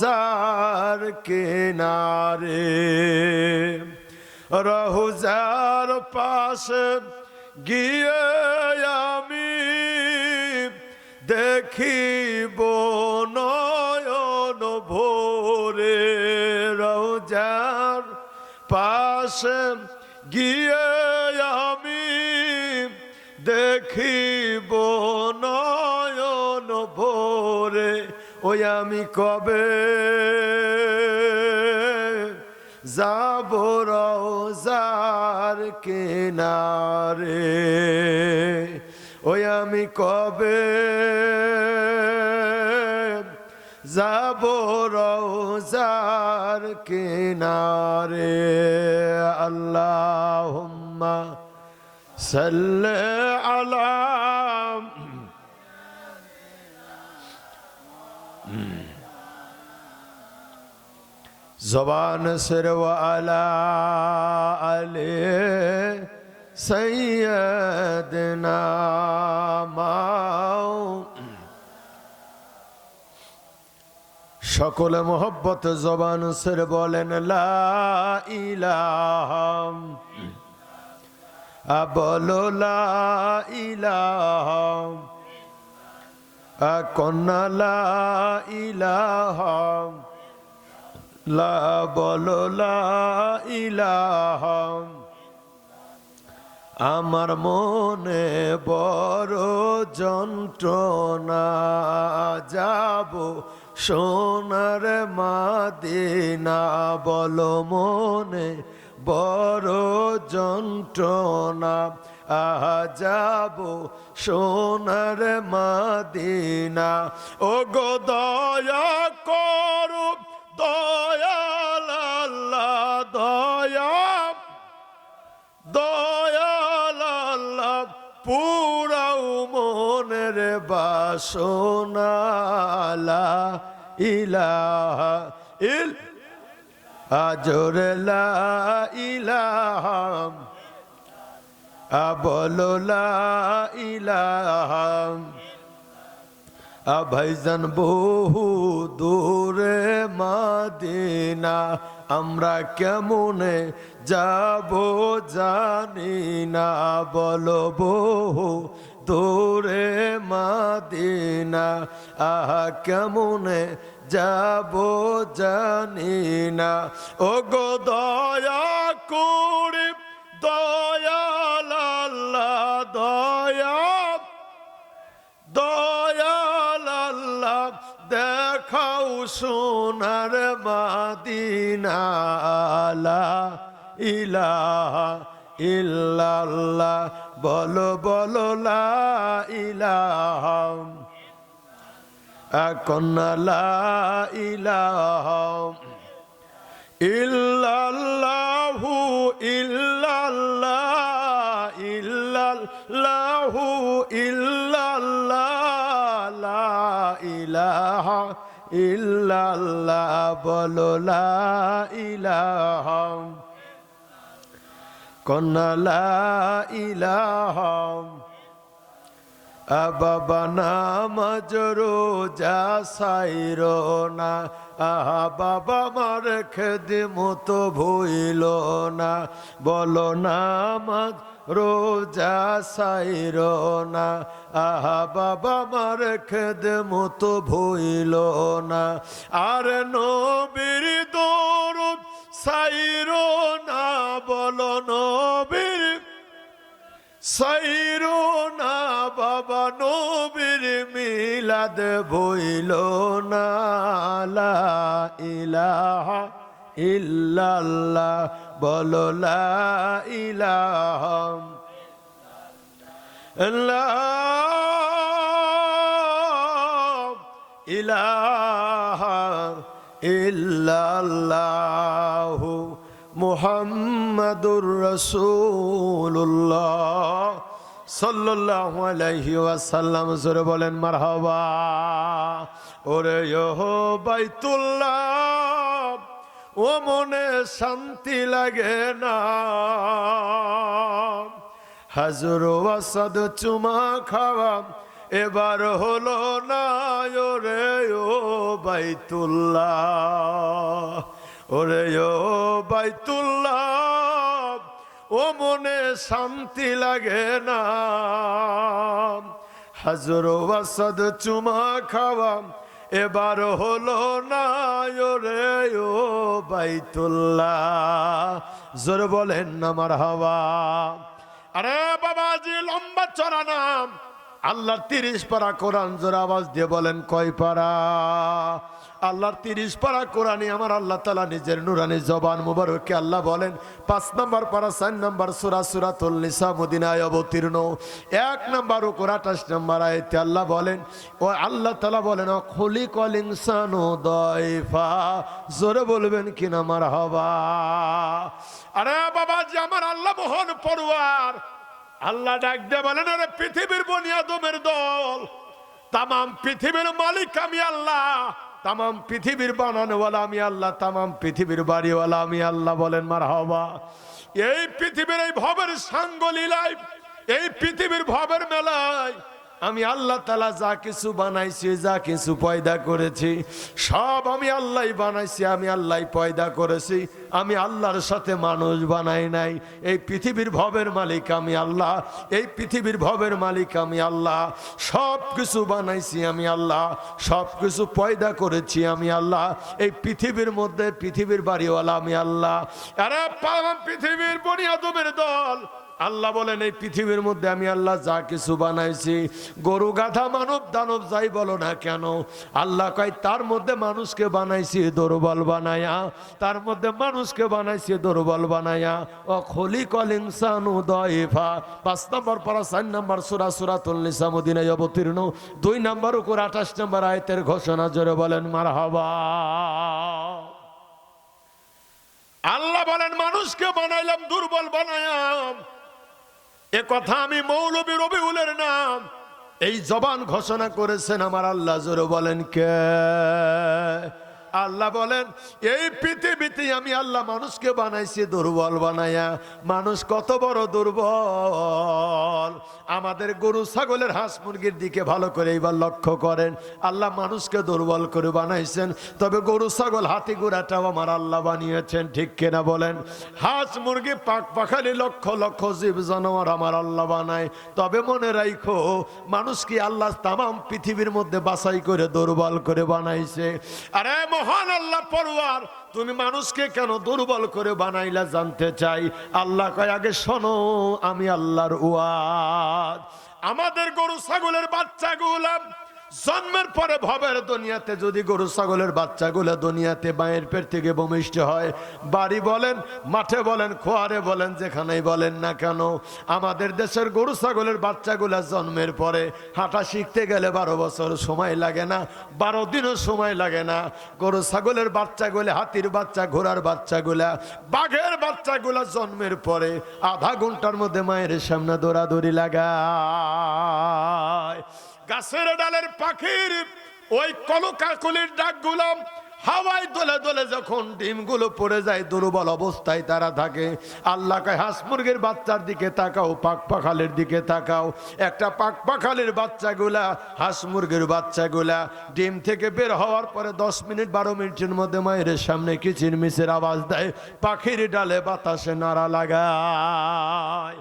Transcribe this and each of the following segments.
রোজার কেনারে রহুজার পাশে গিয়ে আমি দেখিব নয়ন ভোরে রোজার পাশে গিয়ে আমি দেখিব ওই আমি কবে যাব রোজার কিনারে? ওই আমি কবে যাব রোজার কিনারে? আল্লাহ সাল্লে আলা زبان سر وعلى علي سيدنا মাও সকলে মোহব্বত জবান সের বলেন লা ইলাহা বলো লা ইলাহা আমার মনে বড় যন্ত্রণা যাব সোনার মাদিনা বলো মনে বড় যন্ত্রণা যাব সোনার মাদিনা। ও গো দয়া করো, দয়াল আল্লাহ, দয়া। দয়াল মনের বাসনালা। ইলাহা ইল আজর লা বলো ভাইজান বহু দূরে মাদিনা, আমরা কেমনে যাব জানি না। বলো বহু দূরে মাদিনা, আহা কেমনে যাব জানি না। ও গো দয়া করে দয়াল সোনার মাদিনা লা ইলাহা ইল্লাল্লাহ, বলো বলো, লা ইলাহা। কন্যা লা ইলাহা ইল্লাল্লাহু ইল্লাল্লাহ ইল্লাল্লাহু ইল্লাল্লাহ, লা ইলাহা ইল্লাল্লাহ বলো লা ইলাহা। কন্যা বাবা নামাজ রোজা সাইর না। আহা বাবা মার খেদি মতো ভইল না। বল বলো নামাজ রোজা সাইর না। আহা বাবা মার খেদ মতো ভইল না। আর নবীর দৌড় সাইর না। বলো নবীর সাইরো না বাবা নবীর মিলাদ বইল না। ইলাহা ইল্লাল্লাহ বলো লা ইলাহা। ইলাহা ইল্লাল্লাহু। মুহাম্মাদুর রাসূলুল্লাহ সাল্লাল্লাহু আলাইহি ওয়াসাল্লাম। জোরে বলেন, মারহাবা। ওরে ইহো বাইতুল্লাহ ও মনে শান্তি লাগে না। হাজর ওয়াসাদ চুমা খাওয়া এবার হলো না। ওরে ও বাইতুল্লাহ ওরে ও বাইতুল্লাহ, ও মনে শান্তি লাগে না। হাজর ওয়াসদ চুমা খাওয়া এবার হলো না, ওরে ও বাইতুল্লাহ। জোর বলেন আমার হাওয়া। আরে বাবা বাবাজি, লম্বা চড়া নাম। আল্লাহ তিরিশ পারা কোরআন জোর আওয়াজ দিয়ে বলেন, কয় পারা? আল্লাহর তিরিশ পারা কোরআনে আমার আল্লাহ তালা নিজের নুরানি জবান মুবারককে আল্লাহ বলেন, পাঁচ নম্বর পারা, চার নম্বর সুরা সুরা নিসা মদিনায় অবতীর্ণ, এক নম্বর উপর আঠাশ নম্বর আয়তে আল্লাহ বলেন, ও আল্লাহ তালা বলেন খলি কল ইনসানো দয়ফা, জোরে বলবেন কিনা আমার হবা। আরে বাবা যে আমার আল্লাহ মোহন পড়ুয়ার আল্লাহ ডাক দিয়ে বলেন, আরে পৃথিবীর বনিয়া বনিয়াদমের দল তাম পৃথিবীর মালিক আমি আল্লাহ। তাম পৃথিবীর বানানোওয়ালা আমি আল্লাহ তাম পৃথিবীর বাড়িওয়ালা আমি আল্লাহ বলেন মার হবা এই পৃথিবীর এই ভবের সাঙ্গ লীলায় এই পৃথিবীর ভবের মেলায় আমি আল্লাহ তালা যা কিছু বানাইছি, যা কিছু পয়দা করেছি, সব আমি আল্লাহ বানাইছি, আমি আল্লাহ পয়দা করেছি, আমি আল্লাহর সাথে মানুষ বানাই নাই। এই পৃথিবীর ভবের মালিক আমি আল্লাহ, এই পৃথিবীর ভবের মালিক আমি আল্লাহ, সব কিছু বানাইছি আমি আল্লাহ, সব কিছু পয়দা করেছি আমি আল্লাহ, এই পৃথিবীর মধ্যে পৃথিবীর বাড়িওয়ালা আমি আল্লাহ। আরে পৃথিবীর বনিয়াদমের দল আল্লাহ বলেন, এই পৃথিবীর মধ্যে আমি আল্লাহ যা কিছু বানাইছি, গরু, গাধা, মানব, দানব যাই বলো না কেন, আল্লাহ কয়, তার মধ্যে মানুষকে বানাইছি দুর্বল বানায়া, তার মধ্যে মানুষকে বানাইছি দুর্বল বানায়া, ও খলি কল ইনসানু দয়ফা। পাঁচ নম্বর পারা, চার নম্বর সুরা সুরা তুল্লিসা অবতীর্ণ। দুই নম্বর উপর আঠাশ নম্বর আয়তের ঘোষণা জোরে বলেন মার আল্লাহ বলেন, মানুষকে বানাইলাম দুর্বল বানায়াম এ কথা আমি মৌলবী রবিউলের নাম। এই জবান ঘোষণা করেছেন আমার আল্লাহ, জোরে বলেন কে? আল্লাহ বলেন, এই পৃথিবীতে আমি আল্লাহ মানুষকে বানাইছি দুর্বল বানাইয়া মানুষ কত বড় দুর্বল? আমাদের গরু, ছাগলের হাঁস মুরগির দিকে ভালো করে এইবার লক্ষ্য করেন। আল্লাহ মানুষকে দুর্বল করে বানাইছেন, তবে গরু, ছাগল, হাতি গুড়াটাও আমার আল্লাহ বানিয়েছেন, ঠিক কিনা বলেন? হাঁস মুরগি পাক পাখালি লক্ষ লক্ষ জীব জানোয়ার আমার আল্লাহ বানায়। তবে মনে রাখো মানুষ কি আল্লাহ তামাম পৃথিবীর মধ্যে বাছাই করে দুর্বল করে বানাইছে? আরে মহান আল্লাহ পড়ুয়ার তুমি মানুষকে কেন দুর্বল করে বানাইলা জানতে চাই? আল্লাহ কয়, আগে শোনো, আমি আল্লাহর ওয়াদ আমাদের গরু, ছাগলের বাচ্চাগুলা জন্মের পরে ভবের দুনিয়াতে যদি গরু, ছাগলের বাচ্চাগুলো দুনিয়াতে মায়ের পেট থেকে ভূমিষ্ঠ হয়, বাড়ি বলেন, মাঠে বলেন, খোয়ারে বলেন, যেখানেই বলেন না কেন, আমাদের দেশের গরু, ছাগলের বাচ্চাগুলা জন্মের পরে হাঁটা শিখতে গেলে বারো বছর সময় লাগে না, বারো দিনও সময় লাগে না। গরু, ছাগলের বাচ্চাগুলো, হাতির বাচ্চা, ঘোড়ার বাচ্চাগুলা, বাঘের বাচ্চাগুলা জন্মের পরে আধা ঘণ্টার মধ্যে মায়ের সামনে দৌড়াদৌড়ি লাগায়। গাছের ডালের পাখির ওই কলকাকলির ডাকগুলো হাওয়ায় দোলে দোলে যখন ডিমগুলো পড়ে যায়, দুর্বল অবস্থায় তারা থাকে। আল্লাহ হাঁস মুরগির বাচ্চার দিকে তাকাও, পাক পাখালের দিকে তাকাও। একটা পাক পাখালের বাচ্চাগুলা, হাঁস মুরগির বাচ্চাগুলা ডিম থেকে বের হওয়ার পরে দশ মিনিট বারো মিনিটের মধ্যে মায়ের সামনে কিচির মিচির আওয়াজ দেয়, পাখির ডালে বাতাসে নাড়া লাগায়।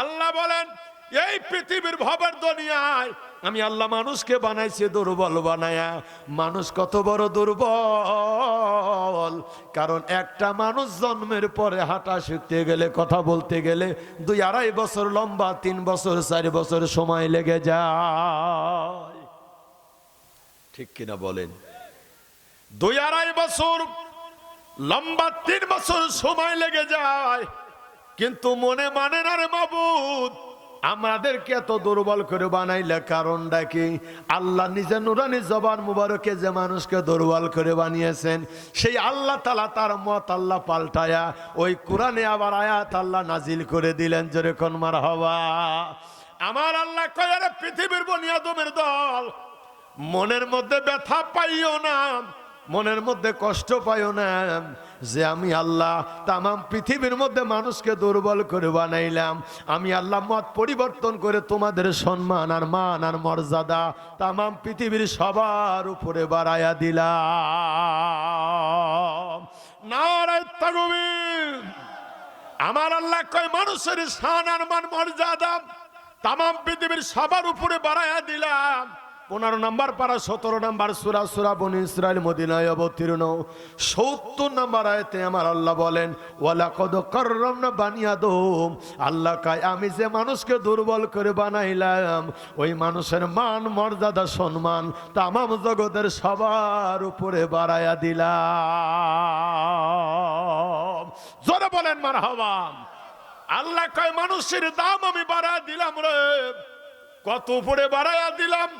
আল্লাহ বলেন এই পৃথিবীর ভবের দুনিয়ায় আমি আল্লাহ মানুষকে বানাইছি দুর্বল বানায়া। মানুষ কত বড় দুর্বল। কারণ একটা মানুষ জন্মের পরে হাঁটা শিখতে গেলে, কথা বলতে গেলে দুই আড়াই বছর লম্বা, তিন বছর, চারি বছর সময় লেগে যায়। ঠিক কিনা বলেন? দুই আড়াই বছর লম্বা, তিন বছর সময় লেগে যায়। কিন্তু মনে মানে না রে মাবুদ? আমাদেরকে এত দুর্বল করে বানাইলে কারণটা কি? আল্লাহ নিজে নুরানি জবান মুবারকে যে মানুষকে দুর্বল করে বানিয়েছেন, সেই আল্লাহ তালা তার মত আল্লাহ পাল্টায়া ওই কোরআনে আবার আয়াত আল্লাহ নাজিল করে দিলেন যেরকম মার হওয়া আমার আল্লাহ কয়ার পৃথিবীর বনিয়াদমের দল, মনের মধ্যে ব্যথা পাইও না মনের মধ্যে কষ্ট পাইও না যে আমি আল্লাহ তামাম পৃথিবীর মধ্যে মানুষকে দুর্বল করে বানাইলাম। আমি আল্লাহ মত পরিবর্তন করে তোমাদের সম্মান আর মান আর মর্যাদা তামাম পৃথিবীর সবার উপরে বাড়াইয়া দিলাম। নারায় আমার আল্লাহ কয়, মানুষের স্থান আর মান মর্যাদা তাম পৃথিবীর সবার উপরে বাড়াইয়া দিলাম। পনেরো নম্বর পারা, সতেরো নম্বর সুরা সুরা বন ইসরায়েল মদিনায় অবতীর্ণ। সত্তর নম্বর আয়তে আমার আল্লাহ বলেন ওয়ালা কদ করম না বানিয়া দোম আল্লাহ কায়, আমি যে মানুষকে দুর্বল করে বানাইলাম, ওই মানুষের মান, মর্যাদা, সম্মান তামাম জগতের সবার উপরে বাড়াইয়া দিলাম। জোরে বলেন মার হবাম আল্লাহ কয়, মানুষের দাম আমি বাড়ায় দিলাম রে। কত উপরে বাড়াইয়া দিলাম?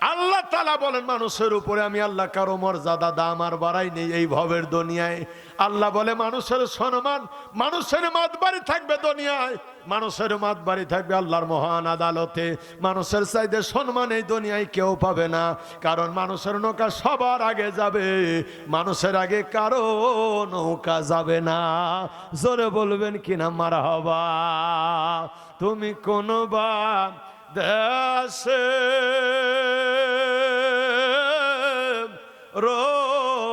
আল্লাহ তালা বলেন, মানুষের উপরে আমি আল্লাহ কারও মর্যাদা, দাম আর বাড়াই নেই এই ভবের দুনিয়ায়। আল্লাহ বলে, মানুষের সম্মান, মানুষের মাত বাড়ি থাকবে দুনিয়ায়। মানুষের মাত বাড়ি থাকবে আল্লাহর মহান আদালতে। মানুষের চাইতে সম্মান এই দুনিয়ায় কেউ পাবে না। কারণ মানুষের নৌকা সবার আগে যাবে। মানুষের আগে কারও নৌকা যাবে না। জোরে বলবেন কিনা মারা হবা তুমি কোনো বা দেশে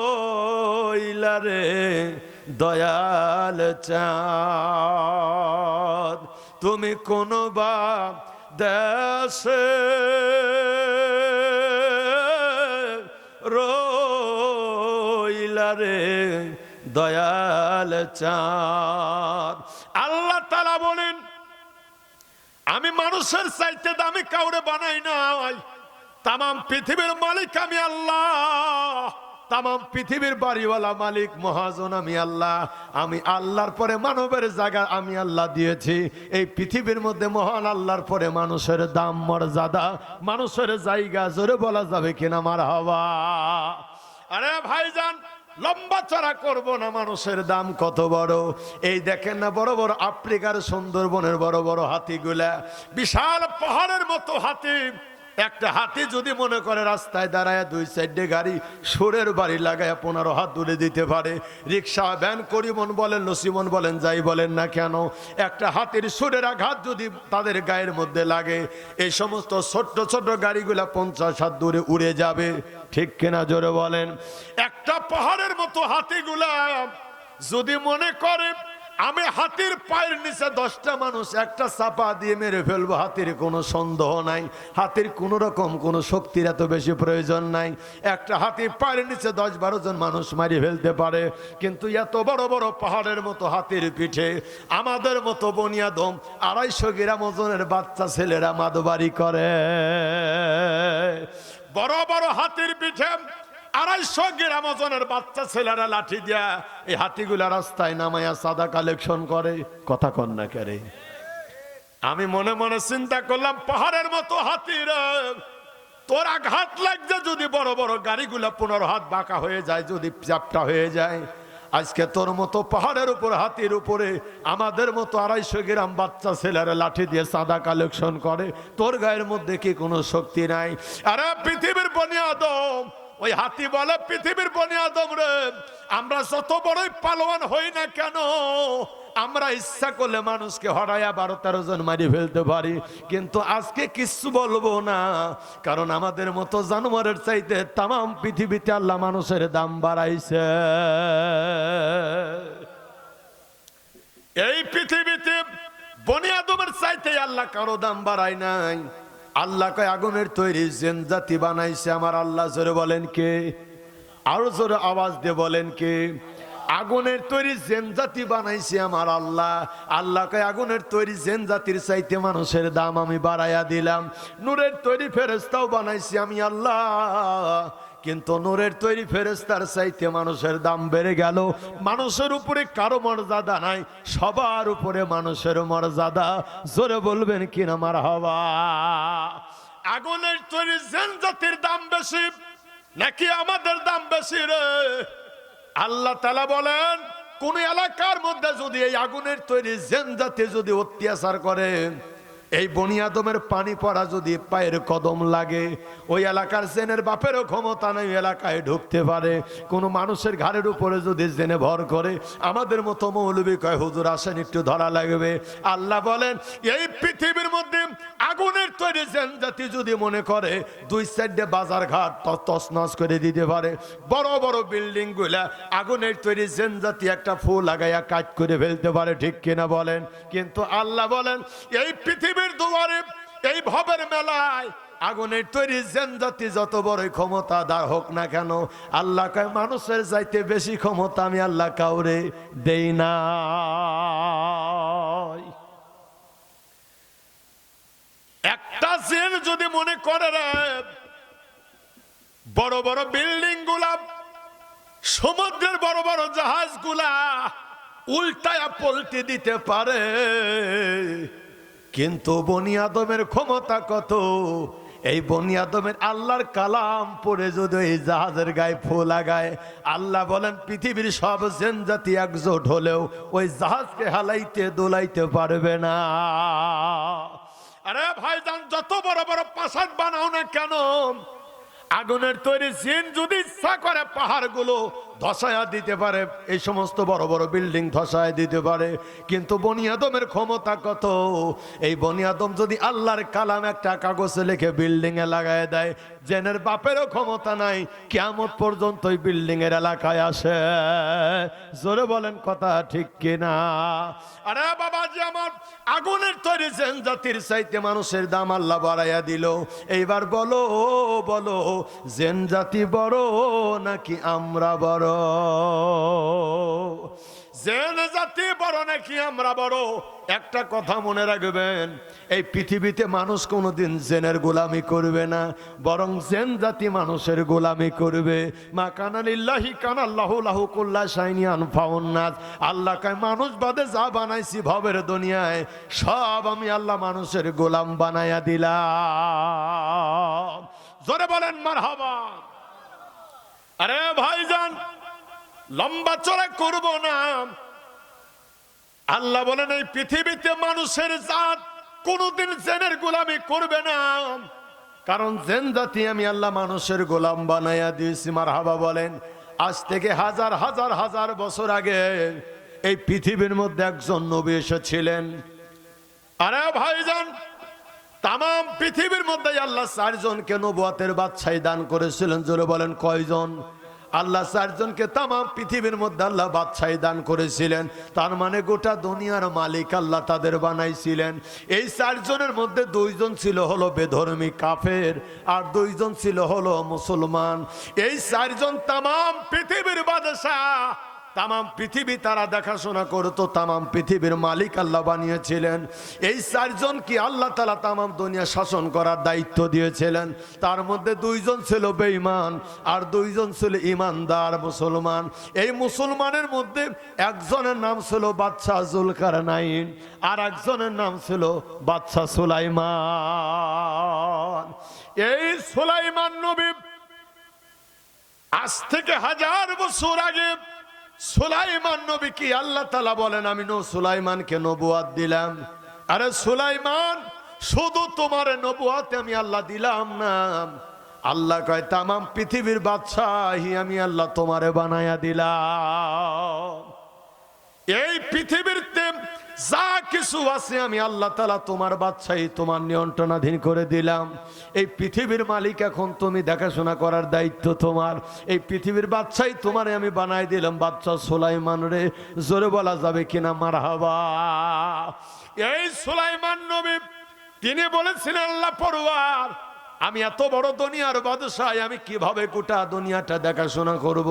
রইলা রে দয়াল চাঁদ। তুমি কোনো বা দেশে রইলা রে দয়াল চাঁদ। আল্লাহ তালা বলেন আমি মানুষের চাইতে দামি কাউরে বানাই নাই। তাম পৃথিবীর মালিক আমি আল্লাহ। তাম পৃথিবীর বাড়িওয়ালা মালিক, মহাজন আমি আল্লাহ। আমি আল্লাহর পরে মানবের জায়গা আমি আল্লাহ দিয়েছি। এই পৃথিবীর মধ্যে মহান আল্লাহর পরে মানুষের দাম, মর্যাদা, মানুষের জায়গা জোরে বলা যাবে কিনা মার হওয়া। আরে ভাইজান লম্বা চড়া করব না, মানুষের দাম কত বড়? এই দেখেন না, বড় বড় আফ্রিকার সুন্দরবনের বড় বড় হাতিগুলা, বিশাল পাহাড়ের মতো হাতি। একটা হাতি যদি মনে করে রাস্তায় দাঁড়ায় দুই সাইডে গাড়ি, সুরের বাড়ি লাগায় পনেরো হাত দূরে দিতে পারে। রিক্সা, ভ্যান, করিমন বলেন, নসিমন বলেন, যাই বলেন না কেন, একটা হাতির সুরের আঘাত যদি তাদের গায়ের মধ্যে লাগে, এই সমস্ত ছোট্ট ছোট্ট গাড়িগুলা পঞ্চাশ হাত দূরে উড়ে যাবে। ঠিক কিনা জোরে বলেন? একটা পাহাড়ের মতো হাতিগুলা যদি মনে করে আমি হাতির পায়ের নিচে দশটা মানুষ একটা চাপা দিয়ে মেরে ফেলব। হাতির কোনো সন্দেহ নাই। হাতির কোনো রকম কোনো শক্তির এত বেশি প্রয়োজন নাই। একটা হাতির পায়ের নিচে দশ বারো জন মানুষ মারি ফেলতে পারে। কিন্তু এত বড় বড় পাহাড়ের মতো হাতির পিঠে, আমাদের মতো বনিয়াদম আড়াইশো গ্রাম ওজনের বাচ্চা ছেলেরা মাদবাড়ি করে। বড় বড় হাতির পিঠে আড়াইশো গ্রাম ওজনের বাচ্চা ছেলেরা লাঠি দিয়া এই হাতিগুলা রাস্তায় নামাইয়া সাদা কালেকশন করে। কথা কন না কেরে আমি মনে মনে চিন্তা করলাম, পাহাড়ের মতো হাতির তোর আঘাত লাগছে যদি বড় বড় গাড়িগুলা পনেরো হাত বাঁকা হয়ে যায়, যদি চাপটা হয়ে যায়। আজকে তোর মতো পাহাড়ের উপর, হাতির উপরে আমাদের মতো আড়াইশো গ্রাম বাচ্চা ছেলেরা লাঠি দিয়ে সাদা কালেকশন করে, তোর গায়ের মধ্যে কি কোনো শক্তি নাই? আরে, পৃথিবীর বনিয়াদম ওই হাতি বলে, পৃথিবীর বনিয়াদম রে, আমরা যত বড়ই পালোয়ান হই না কেন, আমরা ইচ্ছা করলে মানুষকে হরাইয়া বারো তেরো জন মারি ফেলতে পারি। কিন্তু আজকে কিচ্ছু বলব না, কারণ আমাদের মতো জানোয়ারের চাইতে তাম পৃথিবীতে আল্লাহ মানুষের দাম বাড়াইছে। এই পৃথিবীতে বনিয়াদমের চাইতে আল্লাহ কারও দাম বাড়ায় নাই। আল্লাহ কয় আগুনের তৈরি জেনজাতি বানাইছে। আমার আল্লাহ জোরে বলেন কে? আরও জোরে আওয়াজ দিয়ে বলেন কে? আগুনের তৈরি জেনজাতি বানাইছে আমার আল্লাহ। আল্লাহ কয় আগুনের তৈরি জেনজাতির চাইতে মানুষের দাম আমি বাড়াইয়া দিলাম। নূরের তৈরি ফেরেস্তাও বানাইছি আমি আল্লাহ। কিন্তু নূরের তৈরি ফেরেস্তার চাইতে মানুষের দাম বেড়ে গেল। মানুষের উপরে কারও মর্যাদা নাই, সবার উপরে মানুষের মর্যাদা। জোরে বলবেন কিনা মার হওয়া আগুনের তৈরি জেন জাতির দাম বেশি, নাকি আমাদের দাম বেশি রে? আল্লাহ তালা বলেন, কোন এলাকার মধ্যে যদি এই আগুনের তৈরি জেন জাতি যদি অত্যাচার করে এই বনিয়াদমের পানি পড়া যদি পায়ের কদম লাগে, ওই এলাকার জেনের বাপেরও ক্ষমতা নেই এলাকায় ঢুকতে পারে। কোনো মানুষের ঘাড়ের উপরে যদি জেনে ভর করে, আমাদের মতো মৌলবী কয়, হুজুর আসেন, একটু ধরা লাগবে। আল্লাহ বলেন, এই পৃথিবীর মধ্যে আগুনের তৈরি জেন জাতি যদি মনে করে, দুই সাইডে বাজার ঘাট তছনছ করে দিতে পারে। বড় বড় বিল্ডিংগুলা আগুনের তৈরি জেন জাতি একটা ফুল লাগাইয়া কাজ করে ফেলতে পারে, ঠিক কিনা বলেন? কিন্তু আল্লাহ বলেন, এই পৃথিবীর দুয়ারে, এই ভবের মেলায় আগুনের তৈরি জেন জাতি যত বড় ক্ষমতাদার হোক না কেন, আল্লাহ কয়, মানুষের চাইতে বেশি ক্ষমতা আমি আল্লাহ কাউরে দেই না একটা জেন যদি মনে করে রে, বড় বড় বিল্ডিংগুলা সমুদ্রের বড় বড় জাহাজগুলা উল্টায়া পল্টি দিতে পারে কিন্তু বনিয়াদমের ক্ষমতা কত? এই বনিয়াদমের আল্লাহর কালাম পড়ে যদি এই জাহাজের গায়ে ফু লাগায়, আল্লাহ বলেন, পৃথিবীর সব জেন জাতি একজোট হলেও ওই জাহাজকে হালাইতে দোলাইতে পারবে না। আরে ভাইজান যত বড় বড় প্রাসাদ বানাও না কেন? আগুনের তৈরি জিন যদি ইচ্ছা করে পাহাড়গুলো ধসায়া দিতে পারে, এই সমস্ত বড় বড় বিল্ডিং ধসায় দিতে পারে, কিন্তু বনিয়াদমের ক্ষমতা কত? এই বনিয়াদম যদি আল্লাহর কালাম একটা কাগজে লিখে বিল্ডিং এ লাগায় দেয়, জেনের বাপেরও ক্ষমতা নাই কেমন পর্যন্ত ওই বিল্ডিং এর এলাকায় আসে। জোরে বলেন কথা ঠিক কিনা? আরে বাবাজি আমার, আগুনের তৈরি জেন জাতির চাইতে মানুষের দাম আল্লাহ বাড়াইয়া দিল। এইবার বলো বলো, জেন জাতি বড় নাকি আমরা বড়? জেন জাতি বড় নাকি আমরা বড়? একটা কথা মনে রাখবেন, এই পৃথিবীতে মানুষ কোনোদিন জেনের গোলামি করবে না, বরং জেন জাতি মানুষের গোলামি করবে। মা কানালিল্লাহি কানাল্লাহু লাহু কুল্লা শাইনি আনফাউন্নাস আল্লাহ কায়, মানুষ বাদে যা বানাইছি ভবের দুনিয়ায়, সব আমি আল্লাহ মানুষের গোলাম বানাইয়া দিলাম। জোরে বলেন, মারহাবা। আরে ভাইজান লম্বা চড়া করব না। আল্লাহ বলেন, এই পৃথিবীতে মানুষের জাত কোনোদিন জেনের গোলামি করবে না। কারণ জেন জাতি আমি আল্লাহ মানুষের গোলাম বানাইয়া দিয়েছি। মার হাবা বলেন, আজ থেকে হাজার হাজার হাজার বছর আগে এই পৃথিবীর মধ্যে একজন নবী এসেছিলেন। আরে ভাইজান তাম পৃথিবীর মধ্যে আল্লাহ চারজনকে নবুয়াতের বাদশাহী দান করেছিলেন। জোরে বলেন, কয়জন? আল্লাহ চারজনকে তাম পৃথিবীর মধ্যে আল্লাহ বাদশাহী দান করেছিলেন। তার মানে গোটা দুনিয়ার মালিক আল্লাহ তাদের বানাইছিলেন। এই চারজনের মধ্যে দুইজন ছিল হলো বেধর্মী কাফের আর দুইজন ছিল হলো মুসলমান। এই চারজন তাম পৃথিবীর বাদশাহ তামাম পৃথিবী তারা দেখাশোনা করতো, তামাম পৃথিবীর মালিক আল্লাহ বানিয়েছিলেন। এই চারজন কি আল্লাহ তালা তামাম দুনিয়া শাসন করার দায়িত্ব দিয়েছিলেন? তার মধ্যে দুইজন ছিল বেঈমান, আর দুইজন ছিল ইমানদার মুসলমান। এই মুসলমানের মধ্যে একজনের নাম ছিল বাদশাহ জুলকার নাইন আর একজনের নাম ছিল বাদশাহ সুলাইমান। এই সুলাইমান নবী আজ থেকে হাজার বছর আগে সুলাইমান নবী কি? আল্লাহ তালা বলেন, আমি নো সুলাইমানকে নবুয়াত দিলাম। আরে সুলাইমান, শুধু তোমার নবুয়াতে আমি আল্লাহ দিলাম না। আল্লাহ কয়, তামাম পৃথিবীর বাদশাহি আমি আল্লাহ তোমারে বানাইয়া দিলাম। এই পৃথিবীতে যা কিছু আছে আমি আল্লাহ তালা তোমার বাচ্চাই তোমার নিয়ন্ত্রণাধীন করে দিলাম। এই পৃথিবীর মালিক এখন তুমি দেখাশোনা করার দায়িত্ব তোমার। এই পৃথিবীর বাচ্চাই তোমারে আমি বানাই দিলাম। বাচ্চা সোলাইমান রে, জোরে বলা যাবে কিনা? মার হাবা এই সোলাইমান নবী, তিনি বলেছিলেন, আল্লাহ পড়ুয়ার আমি এত বড় দুনিয়ার বাদশাহ, আমি কীভাবে গোটা দুনিয়াটা দেখাশোনা করব?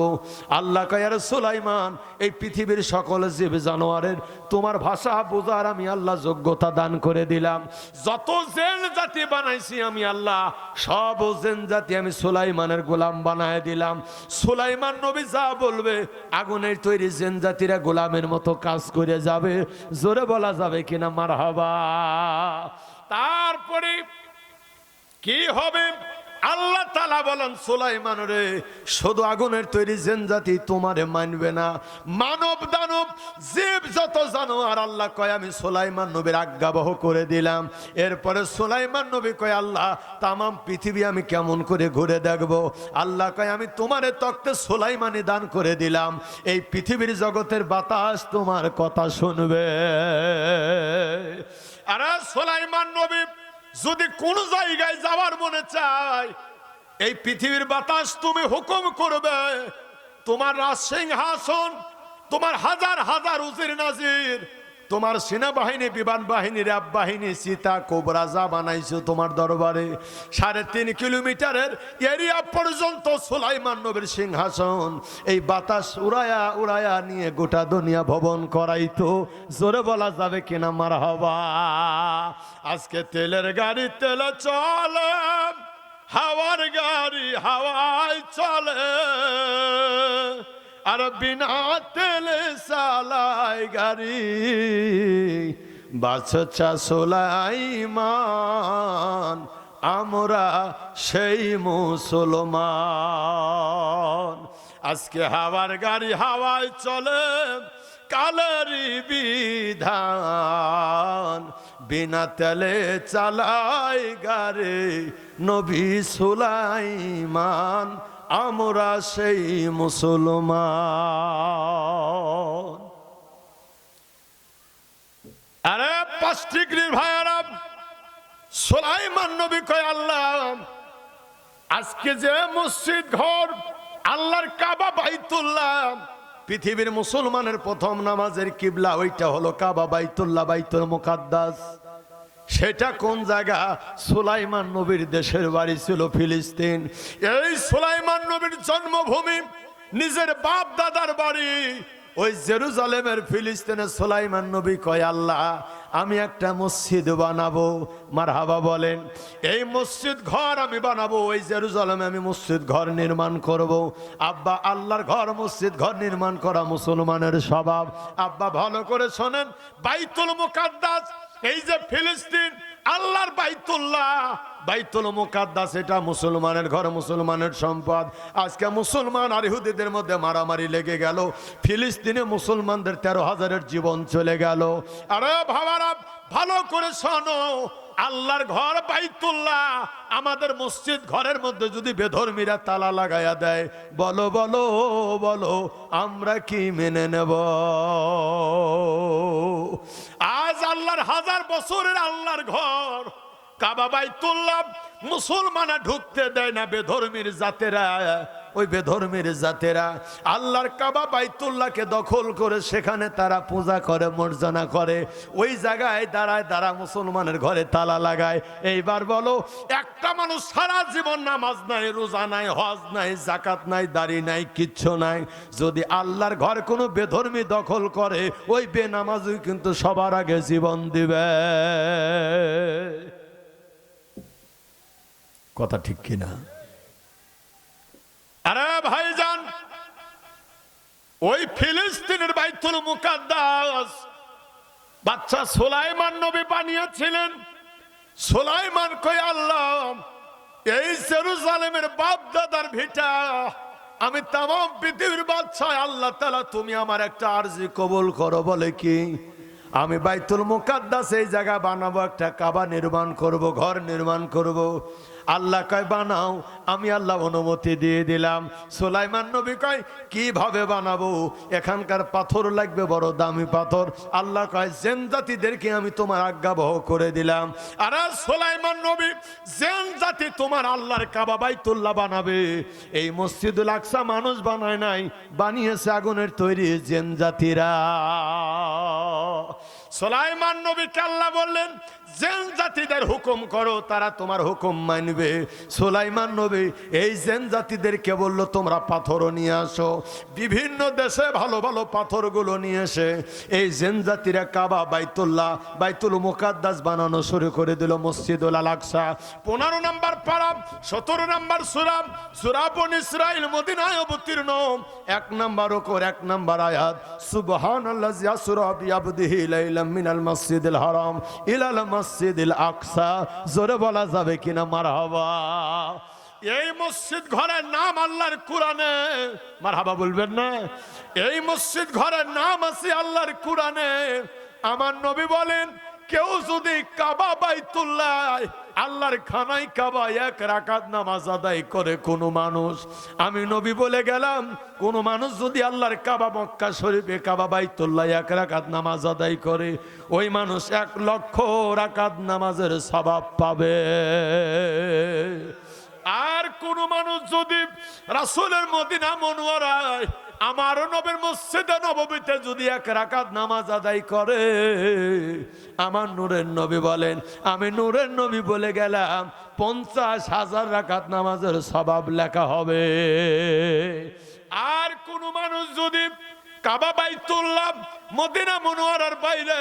আল্লাহ কায়ার সুলাইমান, এই পৃথিবীর সকল জীব জানোয়ারের, তোমার ভাষা বোঝার আমি আল্লাহ যোগ্যতা দান করে দিলাম। যত জেন জাতি বানাইছি আমি আল্লাহ, সব জেন জাতি আমি সুলাইমানের গোলাম বানায় দিলাম। সুলাইমান নবী যা বলবে, আগুনের তৈরি জেন জাতিরা গোলামের মতো কাজ করে যাবে। জোরে বলা যাবে কিনা মার হবা তারপরে কি হবে? আল্লাহ তালা বলেন, সুলাইমান রে, শুধু আগুনের তৈরি জেন জাতি তোমারে মানবে না। মানব দানব, জীব যত জানো, আর আল্লাহ কয়, আমি সুলাইমান নবীর আজ্ঞাবহ করে দিলাম। এরপরে সুলাইমান নবী কয়, আল্লাহ, তামাম পৃথিবী আমি কেমন করে ঘুরে দেখব? আল্লাহ কয়, আমি তোমারে তক্তে সুলাইমানি দান করে দিলাম। এই পৃথিবীর জগতের বাতাস তোমার কথা শুনবে। আরে সুলাইমান নবী যদি কোন জায়গায় যাওয়ার মনে চায়, এই পৃথিবীর বাতাস তুমি হুকুম করবে, তোমার রাজ সিংহাসন, তোমার হাজার হাজার উজির নাজির তোমার সেনাবাহিনী বিমান বাহিনী র্যাব বাহিনী সীতা, কোবরা যা বানাইছো তোমার দরবারে, সাড়ে তিন কিলোমিটারের এরিয়া পর্যন্ত সুলাইমান নবীর সিংহাসন। এই বাতাস উড়ায়া উড়ায়া নিয়ে গোটা দুনিয়া ভবন করাইতো। জোরে বলা যাবে কিনা মার হবা আজকে তেলের গাড়ি, তেলে চলে, হাওয়ার গাড়ি, হাওয়ায় চলে। আর বিনা তেলে চালাই গাড়ি বাচ্চা সোলাইমান, আমরা সেই মুসলমান। আজকে হাওয়ার গাড়ি হাওয়ায় চলে, কালেরই বিধান। বিনা তেলে চালাই গাড়ি নবী সুলাইমান আমরা সেই মুসলমান। আরে, পাঁচ ডিগ্রির ভাইয়ারা, সোলাইমান নবী কয়, আল্লাহ, আজকে যে মসজিদ ঘর, আল্লাহর কাবা বাইতুল্লাহ, পৃথিবীর মুসলমানের প্রথম নামাজের কিবলা, ওইটা হলো কাবা বাইতুল্লাহ, বাইতুল মুকাদ্দাস। সেটা কোন জায়গা? সুলাইমান নবীর দেশের বাড়ি ছিল ফিলিস্তিন। এই সুলাইমান নবীর জন্মভূমি নিজের বাপ দাদার বাড়ি। ওই জেরুজালেমের ফিলিস্তিনে সুলাইমান নবী কয়, আল্লাহ, আমি একটা মসজিদ বানাবো। মারহাবা বলেন, এই মসজিদ ঘর আমি বানাবো, ওই জেরুজালেমে আমি মসজিদ ঘর নির্মাণ করব। আব্বা, আল্লাহর ঘর, মসজিদ ঘর নির্মাণ করা মুসলমানের স্বভাব। আব্বা, ভালো করে শোনেন, বাইতুল মুকাদ্দাস এই যে ফিলিস্তিন, আল্লাহর বাইতুল্লাহ, বাইতুল মুকাদ্দাস, এটা মুসলমানের ঘর, মুসলমানের সম্পদ। আজকে মুসলমান আর ইহুদিদের মধ্যে মারামারি লেগে গেল। ফিলিস্তিনে মুসলমানদের তেরো হাজারের জীবন চলে গেল। আরে ভাবারা ভালো করে শোনো আল্লাহর ঘর বাইতুল্লাহ। আমাদের মসজিদ ঘরের মধ্যে যদি বেধর্মীরা তালা লাগাইয়া দেয়, বলো বলো বলো, আমরা কি মেনে নেব? আজ আল্লাহর হাজার বছরের আল্লাহর ঘর। কাবা বাইতুল্লাহ মুসলমানা ঢুকতে দেয় না বেধর্মীর জাতেরা। ওই বেধর্মীর জাতেরা আল্লাহর কাবা বাইতুল্লাহকে দখল করে সেখানে তারা পূজা করে, মর্যাদা করে। ওই জায়গায় দাঁড়ায়, দাঁড়া মুসলমানের ঘরে তালা লাগায়। এইবার বলো, একটা মানুষ সারা জীবন নামাজ নাই, রোজা নাই, হজ নাই জাকাত নাই, দাড়ি নাই, কিচ্ছু নাই। যদি আল্লাহর ঘর কোনো বেধর্মী দখল করে, ওই বেনামাজই কিন্তু সবার আগে জীবন দিবে। কথা ঠিক কিনা? আরে ভাইজান ওই ফিলিস্তিনের বাইতুল মুকাদ্দাস, বাচ্চা সোলাইমান নবী বানিয়েছিলেন। সোলাইমান কই, আল্লাহ, এই জেরুজালেমের বাপ দাদার ভিটা, আমি তাম পৃথিবীর বাচ্চা আল্লাহ তালা তুমি আমার একটা আরজি কবুল করো। বলে কি, আমি বাইতুল মুকাদ্দাস এই জায়গা বানাবো, একটা কাবা নির্মাণ করব, ঘর নির্মাণ করব। আল্লাহ কয়, বানাও। আমি আল্লাহ অনুমতি দিয়ে দিলাম। সোলাইমান নবী কয়, কীভাবে বানাবো? এখানকার পাথর লাগবে, বড় দামি পাথর। আল্লাহ কয়, জেন জাতিদেরকে আমি তোমার আজ্ঞাবহ করে দিলাম। আর সোলাইমান নবী, জেন জাতি তোমার আল্লাহর কাবা বাইতুল্লাহ বানাবে। এই মসজিদুল আকসা মানুষ বানায় নাই, বানিয়েছে আগুনের তৈরি জেন জাতিরা। সোলাইমান নবীকে আল্লাহ বললেন জেন জাতিদের হুকুম করো, তারা তোমার হুকুম মানবে। সোলাইমান নবী, এই জেন জাতিদেরকে বলল, তোমরা পাথরও নিয়ে আসো। বিভিন্ন দেশে ভালো ভালো পাথরগুলো নিয়ে এসে এই জেন জাতিরা কাবা, বাইতুল্লাহ, বাইতুল মুকাদ্দাস বানানো শুরু করে দিল মসজিদুল আলাকসা পনেরো নাম্বার পারাম সতেরো নাম্বার সুরাম সুরাবন ইসরাইল, মদিনায় অবতীর্ণ। এক নাম্বার ওকর, এক নাম্বার আয়াত। সুবহান আল্লাহ ইয়াসরা বিআবদিহি লাইলাম মিনাল মসজিদিল হারাম, ইলাল মসজিদিল আকসা, জোরে বলা যাবে কিনা মারহাবা। এই মসজিদ ঘরের নাম আল্লাহর কোরআনে মার হাবা বলবেন না? এই মসজিদ ঘরের নাম আছে আল্লাহর কোরআনে। আমার নবী বলেন, কেউ যদি কাবা বাইতুল্লাহ আল্লাহর খানাই কাবা এক রাকাত নামাজ আদায় করে কোনো মানুষ। আমি নবী বলে গেলাম, কোনো মানুষ যদি আল্লাহর কাবা মক্কা শরীফে কাবা বাইতুল্লাহ এক রাকাত নামাজ আদায় করে, ওই মানুষ এক লক্ষ রাকাত নামাজের স্বভাব পাবে। আর কোন মানুষ যদি রাসূলের মদিনা মনোয়ারায় আমার নবের মসজিদে নববীতে যদি এক রাকাত নামাজ আদায় করে, আমার নূরের নবী বলেন, আমি নূরের নবী বলে গেলাম, পঞ্চাশ হাজার রাকাত নামাজের স্বভাব লেখা হবে। আর কোন মানুষ যদি কাবা বাইতুল্লাহ, মদিনা মনোয়ারার বাইরে,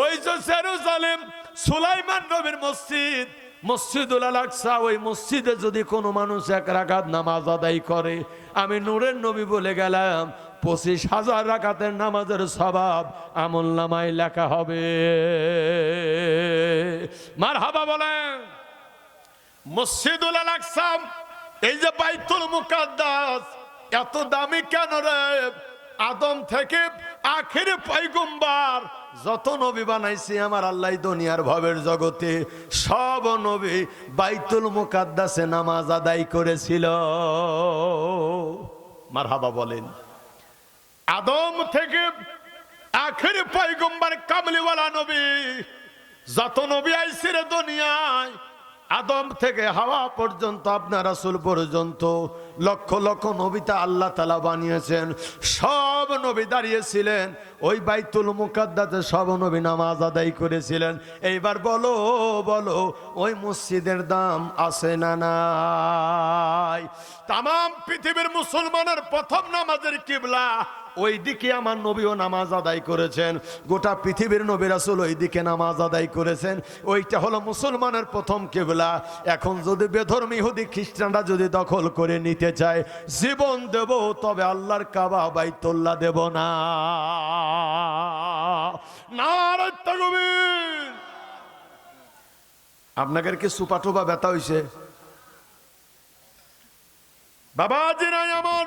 ওই যে জেরুজালেম, সুলাইমান নবীর মসজিদ মসজিদুল আলাকসা ওই মসজিদে যদি কোনো মানুষ এক রাকাত নামাজ আদায় করে, আমি নূরের নবী বলে গেলাম, পঁচিশ হাজার রাকাতের নামাজের স্বভাব আমল নামায় লেখা হবে। মার হাবা বলেন, মসজিদুল আলাকসাম এই যে বাইতুল মুকাদ্দাস, এত দামি কেন রে? আদম থেকে আখের পয়গম্বার যত নবী বানাইছে আমার আল্লাহ দুনিয়ার ভবের জগতে, সব নবী বাইতুল মুকাদ্দাসে নামাজ আদায় করেছিল। মার হাবা বলেন। আদম থেকে আখের পাইগম্বার কামলিওয়ালা নবী, যত নবী আইসিরে দুনিয়ায় আদম থেকে হাওয়া পর্যন্ত, আপনার রাসূল পর্যন্ত, লক্ষ লক্ষ নবীতা আল্লাহ তালা বানিয়েছেন। সব নবী দাঁড়িয়েছিলেন, ওই বাইতুল মুকাদ্দাতে সব নবী নামাজ আদায় করেছিলেন। এইবার বলো বলো, ওই মসজিদের দাম আছে না নাই? তাম পৃথিবীর মুসলমানের প্রথম নামাজের কিবলা ওই দিকে আমার নবীও নামাজ আদায় করেছেন। গোটা পৃথিবীর নবী রাসূল ওই দিকে নামাজ আদায় করেছেন। ওইটা হলো মুসলমানের প্রথম কেবলা। এখন যদি বেধর্মী হুদি খ্রিস্টানরা যদি দখল করে নিতে চায়, জীবন দেব, তবে আল্লাহর কাবা বাইতুল্লাহ দেব না। আপনাদের কি সুপাটোবা ব্যথা হইছে? বাবাজি নাই আমার!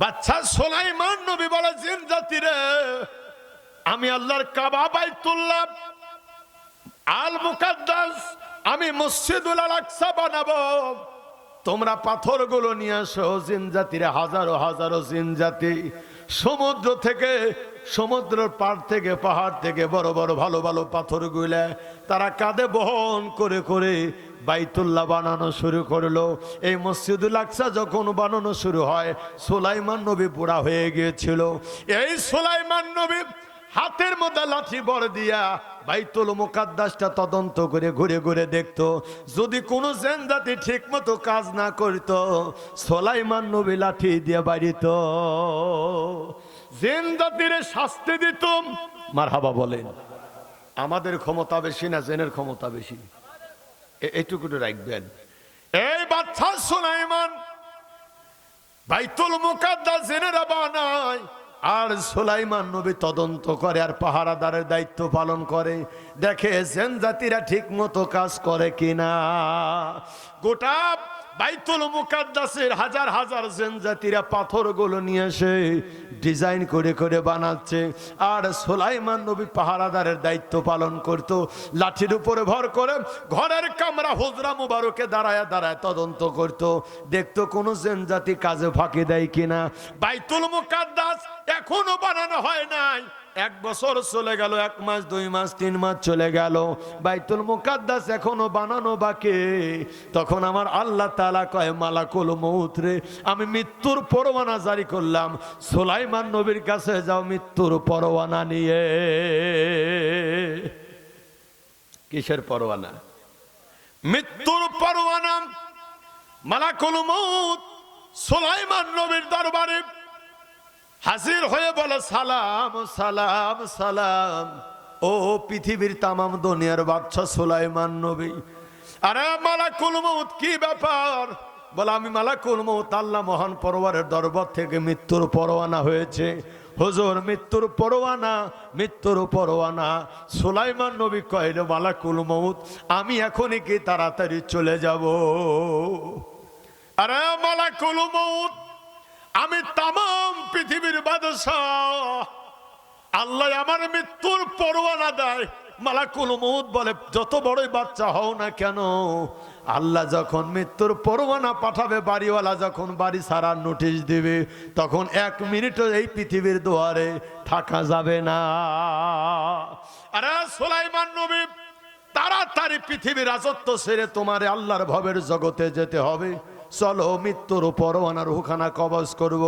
বাচ্চা সোলাইমান নবী বলে, জিন জাতিরে আমি আল্লাহর কাবা বাইতুল্লাহ আল মুকাদ্দাস আমি মসজিদুল আকসা বানাবো। তোমরা পাথরগুলো নিয়ে আসো জিন জাতিরে হাজারো হাজারো জিন জাতি। সমুদ্র থেকে, সমুদ্রের পাড় থেকে, পাহাড় থেকে বড় বড় ভালো ভালো পাথরগুলা, তারা কাঁধে বহন করে করে বাইতুল্লাহ বানানো শুরু করল। এই মসজিদুল আকসা যখন বানানো শুরু হয়, সোলাইমান নবী বুড়া হয়ে গিয়েছিল। এই সোলাইমান নবী হাতের মধ্যে লাঠি বড় দিয়া বাইতুল মুকাদ্দাসটা তদন্ত করে ঘুরে ঘুরে দেখতো। যদি কোনো জেনজাতি ঠিক মতো কাজ না করত, সোলাইমান নবী লাঠি দিয়ে বাড়িত। জেনজাতির শাস্তি দিত। মার হাবা বলেন, আমাদের ক্ষমতা বেশি না জেনের ক্ষমতা বেশি? এইটুকুটা রাখবেন। এই বাচ্চা সুলাইমান বাইতুল মুকাদ্দাস জেনেরা বানায় আর সোলাইমান নবী তদন্ত করে আর পাহারাদারের দায়িত্ব পালন করে। দেখে জেন জাতিরা ঠিক মতো কাজ করে কিনা। গোটা বাইতুল মুকাদ্দাসের হাজার হাজার জেন জাতিরা পাথরগুলো নিয়ে এসে ডিজাইন করে করে বানাচ্ছে। আর সোলাইমান নবী পাহারাদারের দায়িত্ব পালন করত। লাঠির উপরে ভর করে ঘরের কামরা হুজরা মুবারকে দাঁড়ায় দাঁড়ায় তদন্ত করত। দেখতো কোনো জেনজাতি কাজে ফাঁকি দেয় কিনা। বাইতুল মুকাদ্দাস এখনও বানানো হয় নাই। এক বছর চলে গেল, এক মাস, দুই মাস, তিন মাস চলে গেল। বাইতুল মুকাদ্দাস এখনও বানানো বাকি। তখন আমার আল্লাহ তালা কয়, মালাকুল মৌত রে, আমি মৃত্যুর পরোয়ানা জারি করলাম। সোলাইমান নবীর কাছে যাও, মৃত্যুর পরোয়ানা নিয়ে। কিসের পরোয়ানা? মৃত্যুর পরোয়ানা, মালাকুল মৌত সোলাইমান নবীর দরবারে। হাজির হয়ে বলে, সালাম সালাম সালাম। ও পৃথিবীর তামাম দুনিয়ার বাচ্চা সুলাইমান নবী। আরে মালাকুল মউত, কি ব্যাপার? বলে, আমি মালাকুল মৌত আল্লাহ মহান পরোয়ারের দরবার থেকে মৃত্যুর পরোয়ানা হয়েছে। হুজুর, মৃত্যুর পরোয়ানা মৃত্যুর পরোয়ানা। সুলাইমান নবী কহিল, মালাকুল মৌত আমি এখনই কি তাড়াতাড়ি চলে যাব? আরে মালাকুল মৌত আমি তাম পৃথিবীর বাদশাহ। আল্লাহ আমার মৃত্যুর পরোয়ানা দেয়। মালাকুল মৌত বলে, যত বড়ই বাচ্চা হও না কেন, আল্লাহ যখন মৃত্যুর পরোয়ানা পাঠাবে, বাড়িওয়ালা যখন বাড়ি সারার নোটিশ দিবে, তখন এক মিনিটও এই পৃথিবীর দুয়ারে থাকা যাবে না। আরে সোলাইমান নবী, তাড়াতাড়ি পৃথিবীর রাজত্ব সেরে তোমার আল্লাহর ভবের জগতে যেতে হবে। চলো মৃত্যুর পরোয়ানার হুখানা কবজ করব।